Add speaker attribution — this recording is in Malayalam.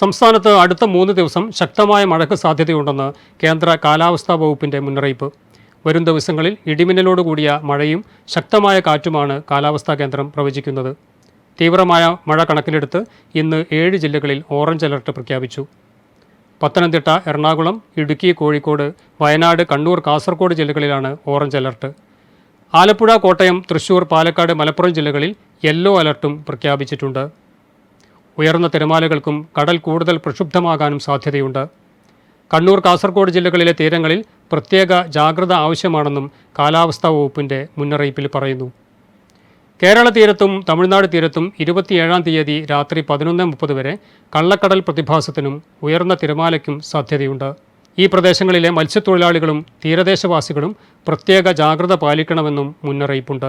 Speaker 1: സംസ്ഥാനത്ത് അടുത്ത മൂന്ന് ദിവസം ശക്തമായ മഴയ്ക്ക് സാധ്യതയുണ്ടെന്ന് കേന്ദ്ര കാലാവസ്ഥാ വകുപ്പിന്റെ മുന്നറിയിപ്പ് വരും ദിവസങ്ങളിൽ ഇടിമിന്നലോട് കൂടിയ മഴയും ശക്തമായ കാറ്റുമാണ് കാലാവസ്ഥാ കേന്ദ്രം പ്രവചിക്കുന്നത് തീവ്രമായ മഴ കണക്കിലെടുത്ത് ഇന്ന് ഏഴ് ജില്ലകളിൽ ഓറഞ്ച് അലർട്ട് പ്രഖ്യാപിച്ചു പത്തനംതിട്ട എറണാകുളം ഇടുക്കി കോഴിക്കോട് വയനാട് കണ്ണൂർ കാസർഗോഡ് ജില്ലകളിലാണ് ഓറഞ്ച് അലർട്ട് ആലപ്പുഴ കോട്ടയം തൃശൂർ പാലക്കാട് മലപ്പുറം ജില്ലകളിൽ യെല്ലോ അലർട്ടും പ്രഖ്യാപിച്ചിട്ടുണ്ട് ഉയർന്ന തിരമാലകൾക്കും കടൽ കൂടുതൽ പ്രക്ഷുബ്ധമാകാനും സാധ്യതയുണ്ട് കണ്ണൂർ കാസർഗോഡ് ജില്ലകളിലെ തീരങ്ങളിൽ പ്രത്യേക ജാഗ്രത ആവശ്യമാണെന്നും കാലാവസ്ഥാ വകുപ്പിൻ്റെ മുന്നറിയിപ്പിൽ പറയുന്നു കേരള തീരത്തും തമിഴ്നാട് തീരത്തും ഇരുപത്തിയേഴാം തീയതി രാത്രി പതിനൊന്ന് മുപ്പത് വരെ കള്ളക്കടൽ പ്രതിഭാസത്തിനും ഉയർന്ന തിരമാലയ്ക്കും സാധ്യതയുണ്ട് ഈ പ്രദേശങ്ങളിലെ മത്സ്യത്തൊഴിലാളികളും തീരദേശവാസികളും പ്രത്യേക ജാഗ്രത പാലിക്കണമെന്നും മുന്നറിയിപ്പുണ്ട്